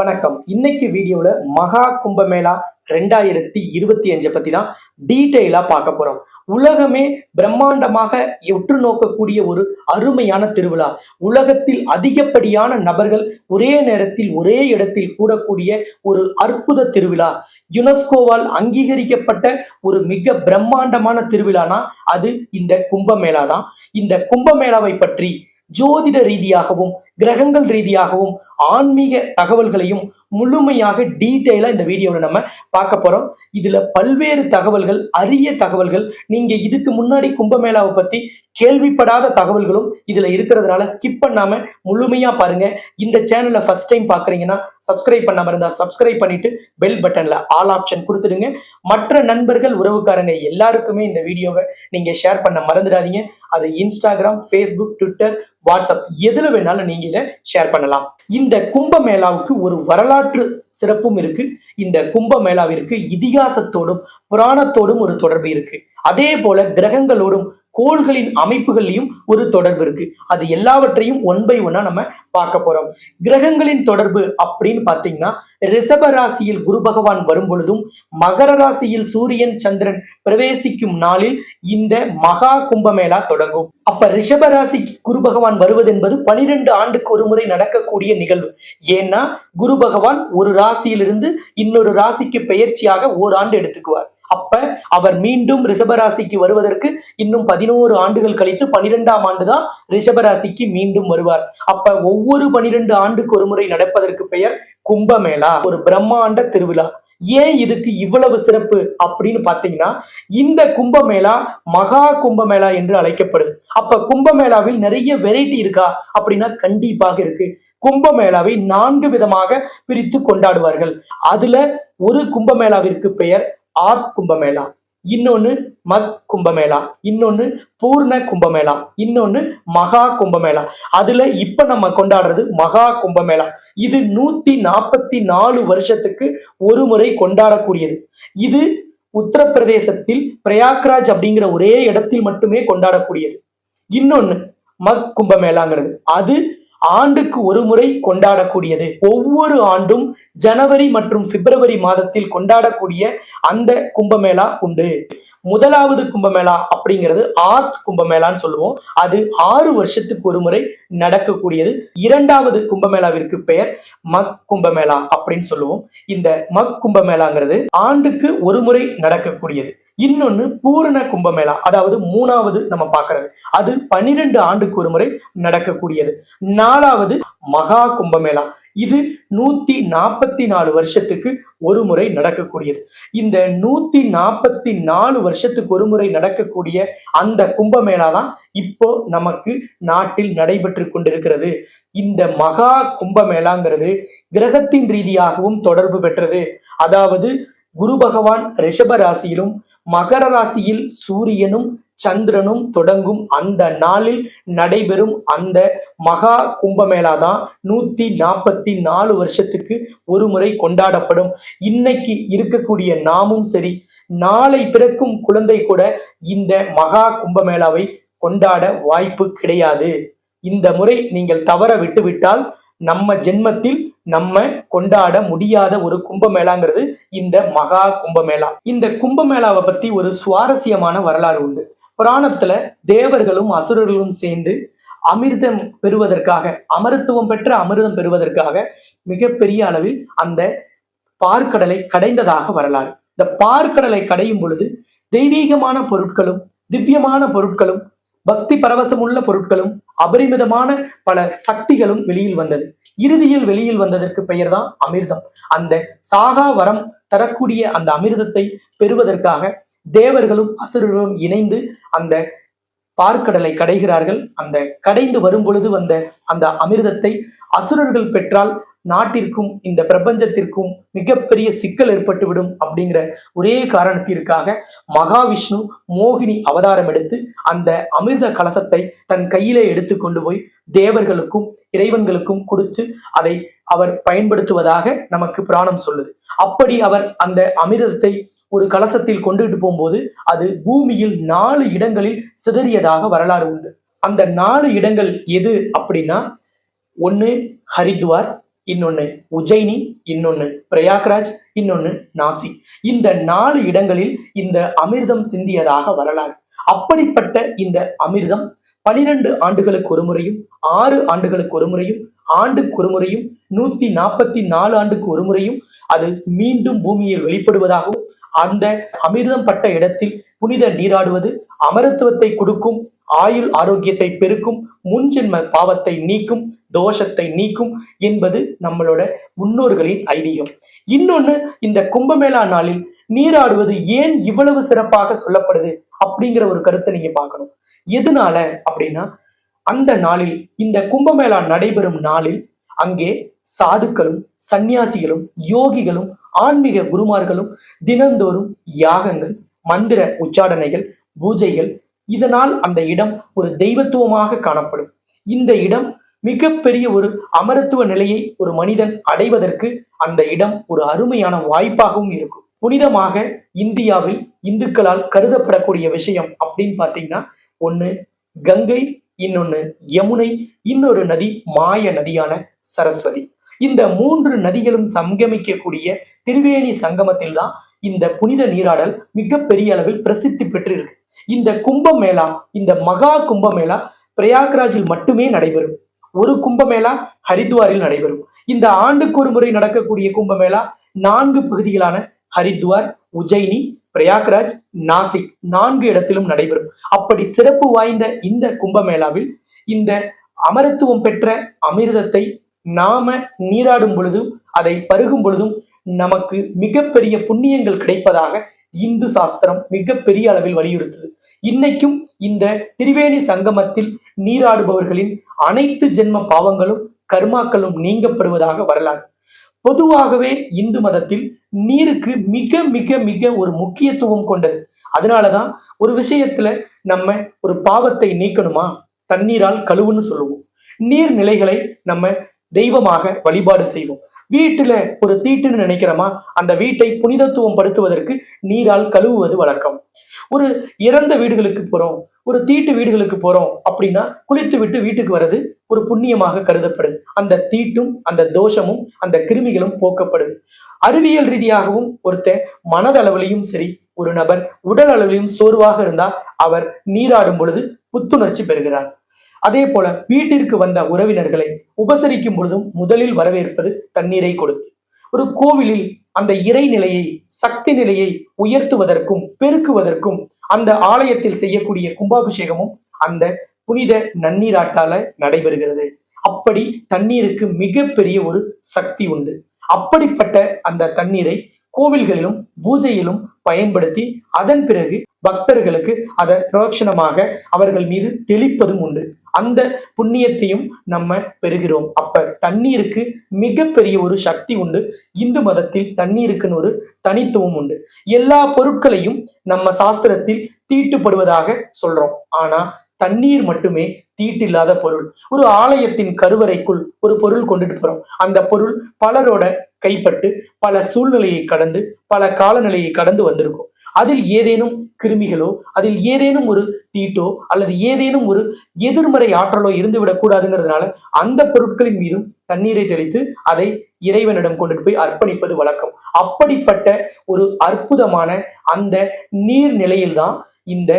வணக்கம். இன்னைக்கு வீடியோல மகா கும்பமேளா ரெண்டாயிரத்தி இருபத்தி அஞ்சை பத்தி தான் டீட்டெயிலா பார்க்க போறோம். உலகமே பிரம்மாண்டமாக உற்று நோக்கக்கூடிய ஒரு அருமையான திருவிழா. உலகத்தில் அதிகப்படியான நபர்கள் ஒரே நேரத்தில் ஒரே இடத்தில் கூடக்கூடிய ஒரு அற்புத திருவிழா. யுனெஸ்கோவால் அங்கீகரிக்கப்பட்ட ஒரு மிக பிரம்மாண்டமான திருவிழானா அது இந்த கும்பமேளா தான். இந்த கும்பமேளாவை பற்றி ஜோதிட ரீதியாகவும் கிரகங்கள் ரீதியாகவும் ஆன்மீக தகவல்களையும் முழுமையாக டீட்டெயிலாக இந்த வீடியோவில் நம்ம பார்க்க போகிறோம் இதில் பல்வேறு தகவல்கள் அரிய தகவல்கள் நீங்கள் இதுக்கு முன்னாடி கும்பமேளாவை பற்றி கேள்விப்படாத தகவல்களும் இதில் இருக்கிறதுனால ஸ்கிப் பண்ணாமல் முழுமையாக பாருங்க. இந்த சேனலை ஃபர்ஸ்ட் டைம் பார்க்குறீங்கன்னா சப்ஸ்கிரைப் பண்ணாமல் இருந்தால் சப்ஸ்கிரைப் பண்ணிவிட்டு பெல் பட்டனில் ஆல் ஆப்ஷன் கொடுத்துடுங்க. மற்ற நண்பர்கள் உறவுக்காரங்க எல்லாருக்குமே இந்த வீடியோவை நீங்கள் ஷேர் பண்ண மறந்துடாதீங்க. அது இன்ஸ்டாகிராம் ஃபேஸ்புக் ட்விட்டர் வாட்ஸ்அப் எதுல வேணாலும் நீங்க இதை ஷேர் பண்ணலாம். இந்த கும்ப மேளாவுக்கு ஒரு வரலாற்று சிறப்பும் இருக்கு. இந்த கும்ப மேளாவிற்கு இதிகாசத்தோடும் புராணத்தோடும் ஒரு தொடர்பு இருக்கு. அதே போல கிரகங்களோடும் கோள்களின் அமைப்புகள்லையும் ஒரு தொடர்பு இருக்கு. அது எல்லாவற்றையும் ஒன் பை ஒன்னா நம்ம பார்க்க போறோம். கிரகங்களின் தொடர்பு அப்படின்னு பாத்தீங்கன்னா ரிஷப ராசியில் குரு பகவான் வரும் பொழுதும் மகர ராசியில் சூரியன் சந்திரன் பிரவேசிக்கும் நாளில் இந்த மகா கும்பமேளா தொடங்கும். அப்ப ரிஷப ராசிக்கு குரு பகவான் வருவது என்பது பனிரெண்டு ஆண்டுக்கு ஒரு முறை நடக்கக்கூடிய நிகழ்வு. ஏன்னா குரு பகவான் ஒரு ராசியிலிருந்து இன்னொரு ராசிக்கு பெயர்ச்சியாக ஓராண்டு எடுத்துக்குவார். அப்ப அவர் மீண்டும் ரிஷபராசிக்கு வருவதற்கு இன்னும் பதினோரு ஆண்டுகள் கழித்து பனிரெண்டாம் ஆண்டுதான் ரிஷபராசிக்கு மீண்டும் வருவார். அப்ப ஒவ்வொரு பனிரெண்டு ஆண்டுக்கு ஒரு முறை நடப்பதற்கு பெயர் கும்பமேளா ஒரு பிரம்மாண்ட திருவிழா. ஏன் இதுக்கு இவ்வளவு சிறப்பு அப்படின்னு பாத்தீங்கன்னா இந்த கும்பமேளா மகா கும்பமேளா என்று அழைக்கப்படுது. அப்ப கும்பமேளாவில் நிறைய வெரைட்டி இருக்கா அப்படின்னா கண்டிப்பாக இருக்கு. கும்பமேளாவை நான்கு விதமாக பிரித்து கொண்டாடுவார்கள். அதுல ஒரு கும்பமேளாவிற்கு பெயர் ஆர் கும்பமேளா. இன்னொன்னு மக் கும்பமேளா இன்னொன்னு பூர்ண கும்பமேளா இன்னொன்னு மகா கும்பமேளா. அதுல இப்ப நம்ம கொண்டாடுறது மகா கும்பமேளா. இது நூத்தி நாற்பத்தி நாலு வருஷத்துக்கு ஒரு முறை கொண்டாடக்கூடியது. இது உத்தரப்பிரதேசத்தில் பிரயாக்ராஜ் அப்படிங்கிற ஒரே இடத்தில் மட்டுமே கொண்டாடக்கூடியது. இன்னொன்னு மக் கும்பமேளாங்கிறது. அது ஆண்டுக்கு ஒரு முறை கொண்டாடக்கூடியது. ஒவ்வொரு ஆண்டும் ஜனவரி மற்றும் பிப்ரவரி மாதத்தில் கொண்டாடக்கூடிய அந்த கும்பமேளா உண்டு. முதலாவது கும்பமேளா அப்படிங்கிறது ஆர்த் கும்பமேளான்னு சொல்லுவோம். அது ஆறு வருஷத்துக்கு ஒரு முறை நடக்கக்கூடியது. இரண்டாவது கும்பமேளாவிற்கு பெயர் மக் கும்பமேளா அப்படின்னு சொல்லுவோம். இந்த மக் கும்பமேளாங்கிறது ஆண்டுக்கு ஒரு முறை நடக்கக்கூடியது. இன்னொன்னு பூரண கும்பமேளா அதாவது மூணாவது நம்ம பார்க்கறது. அது பனிரெண்டு ஆண்டுக்கு ஒரு முறை நடக்கக்கூடியது. நாலாவது மகா கும்பமேளா இது நூத்தி நாற்பத்தி நாலு வருஷத்துக்கு ஒரு முறை நடக்கக்கூடியது. இந்த நூத்தி நாற்பத்தி நாலு வருஷத்துக்கு ஒரு முறை நடக்கக்கூடிய அந்த கும்பமேளா தான் இப்போ நமக்கு நாட்டில் நடைபெற்று கொண்டிருக்கிறது. இந்த மகா கும்பமேளாங்கிறது கிரகத்தின் ரீதியாகவும் தொடர்பு பெற்றது. அதாவது குரு பகவான் ரிஷப ராசியிலும் மகர ராசியில் சூரியனும் சந்திரனும் தொடங்கும் அந்த நாளில் நடைபெறும் அந்த மகா கும்பமேளா தான் நூத்தி நாற்பத்தி நாலு வருஷத்துக்கு ஒரு முறை கொண்டாடப்படும். இன்னைக்கு இருக்கக்கூடிய நாமும் சரி நாளை பிறக்கும் குழந்தை கூட இந்த மகா கும்பமேளாவை கொண்டாட வாய்ப்பு கிடையாது. இந்த முறை நீங்கள் தவற விட்டுவிட்டால் நம்ம ஜென்மத்தில் நம்ம கொண்டாட முடியாத ஒரு கும்பமேளாங்கிறது இந்த மகா கும்பமேளா. இந்த கும்பமேளாவை பத்தி ஒரு சுவாரஸ்யமான வரலாறு உண்டு. புராணத்துல தேவர்களும் அசுரர்களும் சேர்ந்து அமிர்தம் பெறுவதற்காக அமரத்துவம் பெற்ற அமிர்தம் பெறுவதற்காக மிகப்பெரிய அளவில் அந்த பார்க்கடலை கடைந்ததாக வரலாறு. இந்த பார்க்கடலை கடையும் பொழுது தெய்வீகமான பொருட்களும் திவ்யமான பொருட்களும் பக்தி பரவசமுள்ள பொருட்களும் அபரிமிதமான பல சக்திகளும் வெளியில் வந்தது. இறுதியில் வெளியில் வந்ததற்கு பெயர் தான் அமிர்தம். அந்த சாகா வரம் தரக்கூடிய அந்த அமிர்தத்தை பெறுவதற்காக தேவர்களும் அசுரர்களும் இணைந்து அந்த பார்க்கடலை கடைகிறார்கள். அந்த கடைந்து வரும் பொழுது வந்த அந்த அமிர்தத்தை அசுரர்கள் பெற்றால் நாட்டிற்கும் இந்த பிரபஞ்சத்திற்கும் மிகப்பெரிய சிக்கல் ஏற்பட்டுவிடும் அப்படிங்கிற ஒரே காரணத்திற்காக மகாவிஷ்ணு மோகினி அவதாரம் எடுத்து அந்த அமிர்த கலசத்தை தன் கையிலே எடுத்து கொண்டு போய் தேவர்களுக்கும் இறைவன்களுக்கும் கொடுத்து அதை அவர் பயன்படுத்துவதாக நமக்கு புராணம் சொல்லுது. அப்படி அவர் அந்த அமிர்தத்தை ஒரு கலசத்தில் கொண்டுகிட்டு போகும்போது அது பூமியில் நாலு இடங்களில் சிதறியதாக வரலாறு உண்டு. அந்த நாலு இடங்கள் எது அப்படின்னா ஒன்று ஹரித்வார் இன்னொன்னு உஜ்ஜயினி இன்னொன்னு பிரயாக்ராஜ் இன்னொன்னு நாசி. இந்த நாலு இடங்களில் இந்த அமிர்தம் சிந்தியதாக வரலாறு. அப்படிப்பட்ட இந்த அமிர்தம் பனிரெண்டு ஆண்டுகளுக்கு ஒரு முறையும் ஆறு ஆண்டுகளுக்கு ஒரு முறையும் ஆண்டுக்கு ஒரு முறையும் நூத்தி நாற்பத்தி நாலு ஆண்டுக்கு ஒரு முறையும் அது மீண்டும் பூமியில் வெளிப்படுவதாகவும் அந்த அமிர்தம் பட்ட இடத்தில் புனித நீராடுவது அமரத்துவத்தை கொடுக்கும் ஆயுள் ஆரோக்கியத்தை பெருக்கும் முன்ஜென்ம பாவத்தை நீக்கும் தோஷத்தை நீக்கும் என்பது நம்மளோட முன்னோர்களின் ஐதீகம். இன்னொன்னு இந்த கும்பமேளா நாளில் நீராடுவது ஏன் இவ்வளவு சிறப்பாக சொல்லப்படுது அப்படிங்கிற ஒரு கருத்தை நீங்க பார்க்கணும். எதனால அப்படின்னா அந்த நாளில் இந்த கும்பமேளா நடைபெறும் நாளில் அங்கே சாதுக்களும் சந்நியாசிகளும் யோகிகளும் ஆன்மீக குருமார்களும் தினந்தோறும் யாகங்கள் மந்திர உச்சாடனைகள் பூஜைகள் இதனால் அந்த இடம் ஒரு தெய்வத்துவமாக காணப்படும். இந்த இடம் மிகப்பெரிய ஒரு அமரத்துவ நிலையை ஒரு மனிதன் அடைவதற்கு அந்த இடம் ஒரு அருமையான வாய்ப்பாகவும் இருக்கும். புனிதமாக இந்தியாவில் இந்துக்களால் கருதப்படக்கூடிய விஷயம் அப்படின்னு பார்த்தீங்கன்னா ஒன்று கங்கை இன்னொன்று யமுனை இன்னொரு நதி மாய நதியான சரஸ்வதி. இந்த மூன்று நதிகளும் சங்கமிக்கக்கூடிய திருவேணி சங்கமத்தில் தான் இந்த புனித நீராடல் மிகப்பெரிய அளவில் பிரசித்தி பெற்று இருக்கு இந்த கும்பமேளா இந்த மகா கும்பமேளா பிரயாக்ராஜில் மட்டுமே நடைபெறும். ஒரு கும்பமேளா ஹரித்வாரில் நடைபெறும். இந்த ஆண்டுக்கு ஒரு முறை நடக்கக்கூடிய கும்பமேளா நான்கு பகுதிகளான ஹரித்வார் உஜ்ஜைனி பிரயாக்ராஜ் நாசிக் நான்கு இடத்திலும் நடைபெறும். அப்படி சிறப்பு வாய்ந்த இந்த கும்பமேளாவில் இந்த அமரத்துவம் பெற்ற அமிர்தத்தை நாம நீராடும் பொழுதும் அதை பருகும் பொழுதும் நமக்கு மிகப்பெரிய புண்ணியங்கள் கிடைப்பதாக இந்து சாஸ்திரம் மிகப்பெரிய அளவில் வலியுறுத்துது. இன்னைக்கும் இந்த திரிவேணி சங்கமத்தில் நீராடுபவர்களின் அனைத்து ஜென்ம பாவங்களும் கர்மாக்களும் நீங்கப்படுவதாக வரலாறு. பொதுவாகவே இந்து மதத்தில் நீருக்கு மிக மிக மிக ஒரு முக்கியத்துவம் கொண்டது. அதனாலதான் ஒரு விஷயத்துல நம்ம ஒரு பாவத்தை நீக்கணுமா? தண்ணீரால் கழுவுன்னு சொல்லுவோம். நீர்நிலைகளை நம்ம தெய்வமாக வழிபாடு செய்வோம். வீட்டுல ஒரு தீட்டுன்னு நினைக்கிறோமா? அந்த வீட்டை புனிதத்துவம் படுத்துவதற்கு நீரால் கழுவுவது வழக்கம். ஒரு இறந்த வீடுகளுக்கு போறோம் ஒரு தீட்டு வீடுகளுக்கு போறோம் அப்படின்னா குளித்து விட்டு வீட்டுக்கு வர்றது ஒரு புண்ணியமாக கருதப்படுது. அந்த தீட்டும் அந்த தோஷமும் அந்த கிருமிகளும் போக்கப்படுது. அறிவியல் ரீதியாகவும் ஒருத்தன் மனதளவிலையும் சரி ஒரு நபர் உடல் அளவிலும் சோர்வாக இருந்தால் அவர் நீராடும் பொழுது புத்துணர்ச்சி பெறுகிறார். அதே போல வீட்டிற்கு வந்த உறவினர்களை உபசரிக்கும் பொழுதும் முதலில் வரவேற்பது தண்ணீரை கொடுத்து ஒரு கோவிலில் அந்த இறை நிலையை சக்தி நிலையை உயர்த்துவதற்கும் பெருக்குவதற்கும் அந்த ஆலயத்தில் செய்யக்கூடிய கும்பாபிஷேகமும் அந்த புனித நன்னீராட்டால நடைபெறுகிறது. அப்படி தண்ணீருக்கு மிகப்பெரிய ஒரு சக்தி உண்டு. அப்படிப்பட்ட அந்த தண்ணீரை கோவில்களிலும் பூஜையிலும் பயன்படுத்தி அதன் பிறகு பக்தர்களுக்கு அதை பிரயோட்சணமாக அவர்கள் மீது தெளிப்பதும் உண்டு. அந்த புண்ணியத்தையும் நம்ம பெறுகிறோம். அப்ப தண்ணீருக்கு மிகப்பெரிய ஒரு சக்தி உண்டு. இந்து மதத்தில் தண்ணீருக்குன்னு ஒரு தனித்துவம் உண்டு. எல்லா பொருட்களையும் நம்ம சாஸ்திரத்தில் தீட்டுப்படுவதாக சொல்றோம். ஆனா தண்ணீர் மட்டுமே தீட்டில்லாத பொருள். ஒரு ஆலயத்தின் கருவறைக்குள் ஒரு பொருள் கொண்டுட்டு போறோம். அந்த பொருள் பலரோட கைப்பட்டு பல சூழ்நிலையை கடந்து பல காலநிலையை கடந்து வந்திருக்கும். அதில் ஏதேனும் கிருமிகளோ அதில் ஏதேனும் ஒரு தீட்டோ அல்லது ஏதேனும் ஒரு எதிர்மறை ஆற்றலோ இருந்துவிடக் கூடாதுங்கிறதுனால அந்த பொருட்களின் மீதும் தண்ணீரை தெளித்து அதை இறைவனிடம் கொண்டுட்டு போய் அர்ப்பணிப்பது வழக்கம். அப்படிப்பட்ட ஒரு அற்புதமான அந்த நீர் நிலையில்தான் இந்த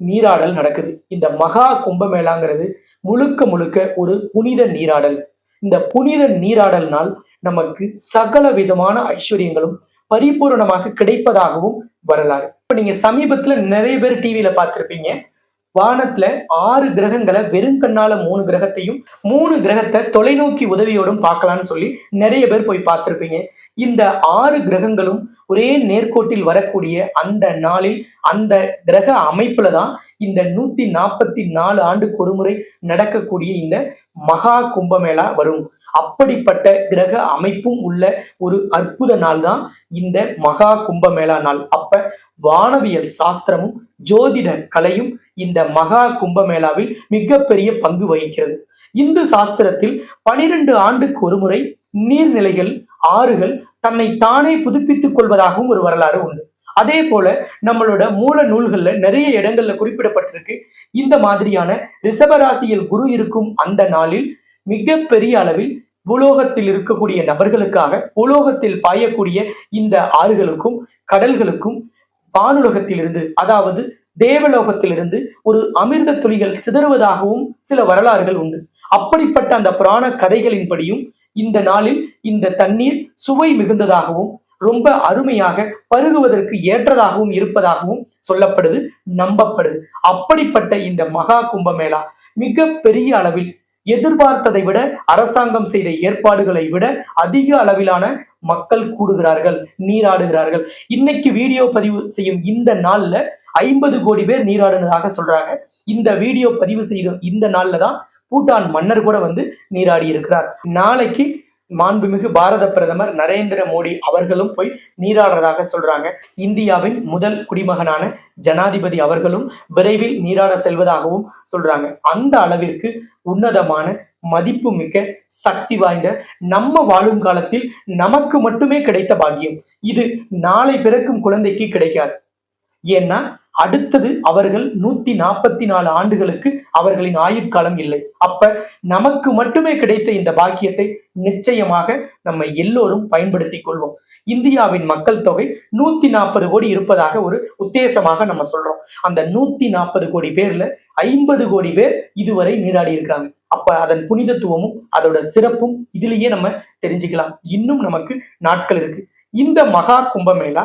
நீராடல் நடக்குது. இந்த மகா கும்பமேளாங்கிறது முழுக்க முழுக்க ஒரு புனித நீராடல். இந்த புனித நீராடல்னால் நமக்கு சகல விதமான ஐஸ்வர்யங்களும் பரிபூரணமாக கிடைப்பதாகவும் வரலாறு. இப்ப நீங்க சமீபத்துல நிறைய பேர் டிவியில பார்த்திருப்பீங்க. வானத்துல ஆறு கிரகங்களை வெறும் கண்ணால மூணு கிரகத்தையும் மூணு கிரகத்தை தொலைநோக்கி உதவியோடும் பார்க்கலாம்னு சொல்லி நிறைய பேர் போய் பார்த்திருப்பீங்க. இந்த ஆறு கிரகங்களும் ஒரே நேர்கோட்டில் வரக்கூடிய அந்த நாளில் அந்த கிரக அமைப்புல தான் இந்த நூத்தி நாற்பத்தி நாலு ஆண்டுக்கு ஒரு முறை நடக்கக்கூடிய இந்த மகா கும்பமேளா வரும். அப்படிப்பட்ட கிரக அமைப்பும் உள்ள ஒரு அற்புத நாள் தான் இந்த மகா கும்பமேளா நாள். அப்ப வானவியல் சாஸ்திரமும் ஜோதிட கலையும் இந்த மகா கும்பமேளாவில் மிகப்பெரிய பங்கு வகிக்கிறது. இந்து சாஸ்திரத்தில் பனிரெண்டு ஆண்டுக்கு ஒரு முறை நீர்நிலைகள் ஆறுகள் தன்னை தானே புதுப்பித்துக் கொள்வதாகவும் ஒரு வரலாறு உண்டு. அதே போல நம்மளோட மூல நூல்கள்ல நிறைய இடங்கள்ல குறிப்பிடப்பட்டிருக்கு. இந்த மாதிரியான ரிஷபராசியில் குரு இருக்கும் அந்த நாளில் மிகப்பெரிய அளவில் பூலோகத்தில் இருக்கக்கூடிய நபர்களுக்காக உலோகத்தில் பாயக்கூடிய இந்த ஆறுகளுக்கும் கடல்களுக்கும் வானுலகத்திலிருந்து அதாவது தேவலோகத்திலிருந்து ஒரு அமிர்த துளிகள் சிதறுவதாகவும் சில வரலாறுகள் உண்டு. அப்படிப்பட்ட அந்த புராண கதைகளின்படியும் இந்த நாளில் இந்த தண்ணீர் சுவை மிகுந்ததாகவும் ரொம்ப அருமையாக பருகுவதற்கு ஏற்றதாகவும் இருப்பதாகவும் சொல்லப்படுது நம்பப்படுது. அப்படிப்பட்ட இந்த மகா கும்பமேளா மிக பெரிய அளவில் எதிர்பார்த்ததை விட அரசாங்கம் செய்த ஏற்பாடுகளை விட அதிக அளவிலான மக்கள் கூடுகிறார்கள் நீராடுகிறார்கள். இன்னைக்கு வீடியோ பதிவு செய்யும் இந்த நாள்ல ஐம்பது கோடி பேர் நீராடுனதாக சொல்றாங்க. இந்த வீடியோ பதிவு செய்த இந்த நாள்ல தான் பூட்டான் மன்னர் கூட வந்து நீராடி இருக்கிறார் நாளைக்கு மாண்புமிகு பாரத பிரதமர் நரேந்திர மோடி அவர்களும் போய் நீராடுறதாக சொல்றாங்க. இந்தியாவின் முதல் குடிமகனான ஜனாதிபதி அவர்களும் விரைவில் நீராட செல்வதாகவும் சொல்றாங்க. அந்த அளவிற்கு உன்னதமான மதிப்பு மிக்க சக்தி வாய்ந்த நம்ம வாழும் காலத்தில் நமக்கு மட்டுமே கிடைத்த பாக்கியம். இது நாளை பிறக்கும் குழந்தைக்கு கிடைக்காது. ஏன்னா அடுத்தது அவர்கள் நூத்தி நாற்பத்தி நாலு ஆண்டுகளுக்கு அவர்களின் ஆயுட்காலம் இல்லை. அப்ப நமக்கு மட்டுமே கிடைத்த இந்த பாக்கியத்தை நிச்சயமாக நம்ம எல்லோரும் பயன்படுத்திக் கொள்வோம். இந்தியாவின் மக்கள் தொகை நூத்தி நாற்பது கோடி இருப்பதாக ஒரு உத்தேசமாக நம்ம சொல்றோம். அந்த நூத்தி நாற்பது கோடி பேர்ல ஐம்பது கோடி பேர் இதுவரை நீராடி இருக்காங்க. அப்ப அதன் புனிதத்துவமும் அதோட சிறப்பும் இதுலயே நம்ம தெரிஞ்சுக்கலாம். இன்னும் நமக்கு நாட்கள் இருக்கு. இந்த மகா கும்பமேளா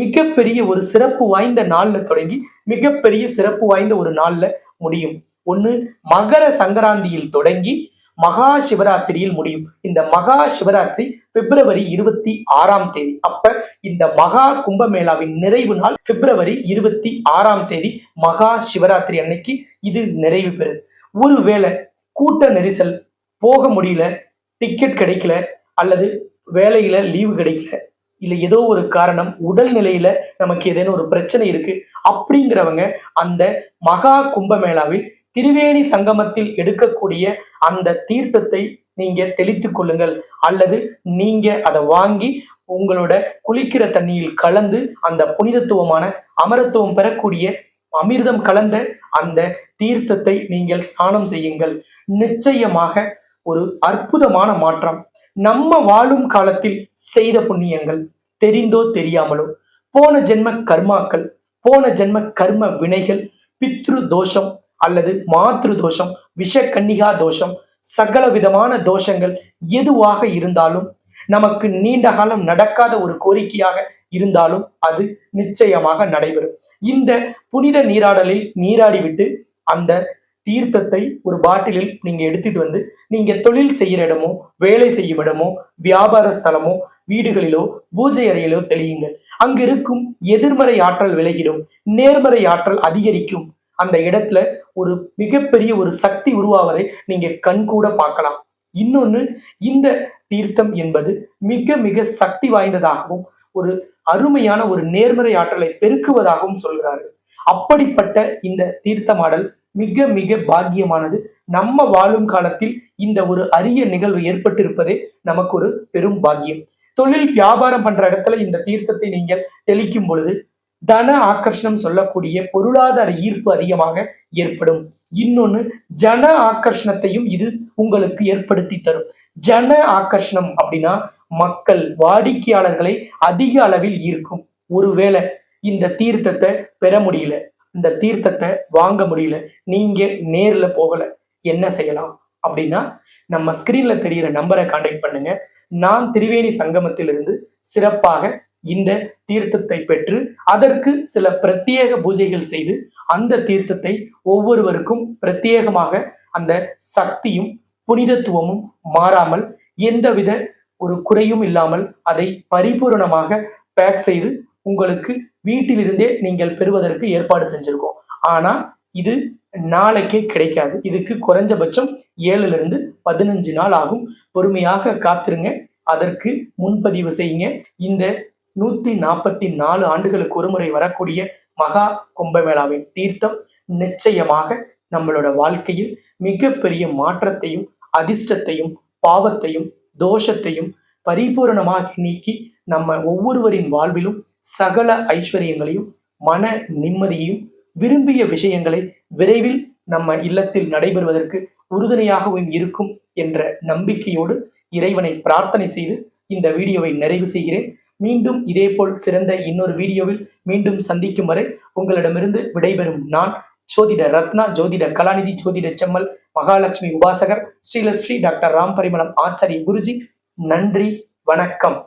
மிகப்பெரிய ஒரு சிறப்பு வாய்ந்த நாள்ல தொடங்கி மிகப்பெரிய சிறப்பு வாய்ந்த ஒரு நாள்ல முடியும். ஒண்ணு மகர சங்கராந்தியில் தொடங்கி மகா சிவராத்திரியில் முடியும். இந்த மகா சிவராத்திரி பிப்ரவரி இருபத்தி ஆறாம் தேதி. அப்ப இந்த மகா கும்பமேளாவின் நிறைவு நாள் பிப்ரவரி இருபத்தி ஆறாம் தேதி. மகா சிவராத்திரி அன்னைக்கு இது நிறைவு பெறுது. ஒருவேளை கூட்ட நெரிசல் போக முடியல டிக்கெட் கிடைக்கல அல்லது வேலையில லீவு கிடைக்கல இல்ல ஏதோ ஒரு காரணம் உடல் நிலையில நமக்கு ஏதேனும் ஒரு பிரச்சனை இருக்கு அப்படிங்கிறவங்க அந்த மகா கும்பமேளாவில் திரிவேணி சங்கமத்தில் எடுக்கக்கூடிய அந்த தீர்த்தத்தை நீங்க தெளித்துக் கொள்ளுங்கள். அல்லது நீங்க அதை வாங்கி உங்களோட குளிக்கிற தண்ணியில் கலந்து அந்த புனிதத்துவமான அமரத்துவம் பெறக்கூடிய அமிர்தம் கலந்த அந்த தீர்த்தத்தை நீங்கள் ஸ்நானம் செய்யுங்கள். நிச்சயமாக ஒரு அற்புதமான மாற்றம். நம்ம வாழும் காலத்தில் செய்த புண்ணியங்கள் தெரிந்தோ தெரியாமலோ போன ஜென்ம கர்மாக்கள் போன ஜென்ம கர்ம வினைகள் பித்ரு தோஷம் அல்லது மாத்ரு தோஷம் விஷ கன்னிகா தோஷம் சகல விதமான தோஷங்கள் எதுவாக இருந்தாலும் நமக்கு நீண்ட காலம் நடக்காத ஒரு கோரிக்கையாக இருந்தாலும் அது நிச்சயமாக நடைபெறும். இந்த புனித நீராடலில் நீராடிவிட்டு அந்த தீர்த்தத்தை ஒரு பாட்டிலில் நீங்க எடுத்துட்டு வந்து நீங்க தொழில் செய்யற இடமோ வேலை செய்யும் இடமோ வியாபார ஸ்தலமோ வீடுகளிலோ பூஜை அறையிலோ தெளியுங்கள். அங்கு இருக்கும் எதிர்மறை ஆற்றல் விலகிடும் நேர்மறை ஆற்றல் அதிகரிக்கும். அந்த இடத்துல ஒரு மிகப்பெரிய ஒரு சக்தி உருவாவதை நீங்க கண்கூட பார்க்கலாம். இன்னொன்னு இந்த தீர்த்தம் என்பது மிக மிக சக்தி வாய்ந்ததாகவும் ஒரு அருமையான ஒரு நேர்மறை ஆற்றலை பெருக்குவதாகவும் சொல்கிறார்கள் அப்படிப்பட்ட இந்த தீர்த்தமாடல் மிக மிக பாக்கியமானது. நம்ம வாழும் காலத்தில் இந்த ஒரு அரிய நிகழ்வு ஏற்பட்டிருப்பதே நமக்கு ஒரு பெரும் பாக்கியம். தொழில் வியாபாரம் பண்ற இடத்துல இந்த தீர்த்தத்தை நீங்கள் தெளிக்கும் பொழுது தன ஆக்கர்ஷணம் சொல்லக்கூடிய பொருளாதார ஈர்ப்பு அதிகமாக ஏற்படும். இன்னொன்னு ஜன ஆக்கர்ஷணத்தையும் இது உங்களுக்கு ஏற்படுத்தி தரும். ஜன ஆக்கர்ஷணம் அப்படின்னா மக்கள் வாடிக்கையாளர்களை அதிக அளவில் ஈர்க்கும். ஒருவேளை இந்த தீர்த்தத்தை பெற முடியல. இந்த தீர்த்தத்தை வாங்க முடியல. நீங்க நேர்ல போகல. என்ன செய்யலாம்? அப்படின்னா நம்ம ஸ்கிரீன்ல தெரியிற நம்பரை கான்டாக்ட் பண்ணுங்க. நான் திரிவேணி சங்கமத்திலிருந்து சிறப்பாக இந்த தீர்த்தத்தை பெற்று அதற்கு சில பிரத்யேக பூஜைகள் செய்து அந்த தீர்த்தத்தை ஒவ்வொருவருக்கும் பிரத்யேகமாக அந்த சக்தியும் புனிதத்துவமும் மாறாமல் எந்தவித ஒரு குறையும் இல்லாமல் அதை பரிபூரணமாக பேக் செய்து உங்களுக்கு வீட்டிலிருந்தே நீங்கள் பெறுவதற்கு ஏற்பாடு செஞ்சிருக்கோம். ஆனா இது நாளைக்கே கிடைக்காது. இதுக்கு குறைஞ்சபட்சம் ஏழுல இருந்து பதினஞ்சு நாள் ஆகும். பொறுமையாக காத்துருங்க. அதற்கு முன்பதிவு செய்யுங்க. இந்த நூத்தி நாற்பத்தி நாலு ஆண்டுகளுக்கு ஒருமுறை வரக்கூடிய மகா கும்பமேளாவின் தீர்த்தம் நிச்சயமாக நம்மளோட வாழ்க்கையில் மிகப்பெரிய மாற்றத்தையும் அதிர்ஷ்டத்தையும் பாவத்தையும் தோஷத்தையும் பரிபூரணமாக நீக்கி நம்ம ஒவ்வொருவரின் வாழ்விலும் சகல ஐஸ்வர்யங்களையும் மன நிம்மதியையும் விரும்பிய விஷயங்களை விரைவில் நம்ம இல்லத்தில் நடைபெறுவதற்கு உறுதுணையாகவும் இருக்கும் என்ற நம்பிக்கையோடு இறைவனை பிரார்த்தனை செய்து இந்த வீடியோவை நிறைவு செய்கிறேன். மீண்டும் இதேபோல் சிறந்த இன்னொரு வீடியோவில் மீண்டும் சந்திக்கும் வரை உங்களிடமிருந்து விடைபெறும் நான் ஜோதிட ரத்னா ஜோதிட கலாநிதி ஜோதிட செம்மல் மகாலட்சுமி உபாசகர் ஸ்ரீலஸ்ரீ டாக்டர் ராம் பரிமளம் ஆச்சாரிய குருஜி. நன்றி வணக்கம்.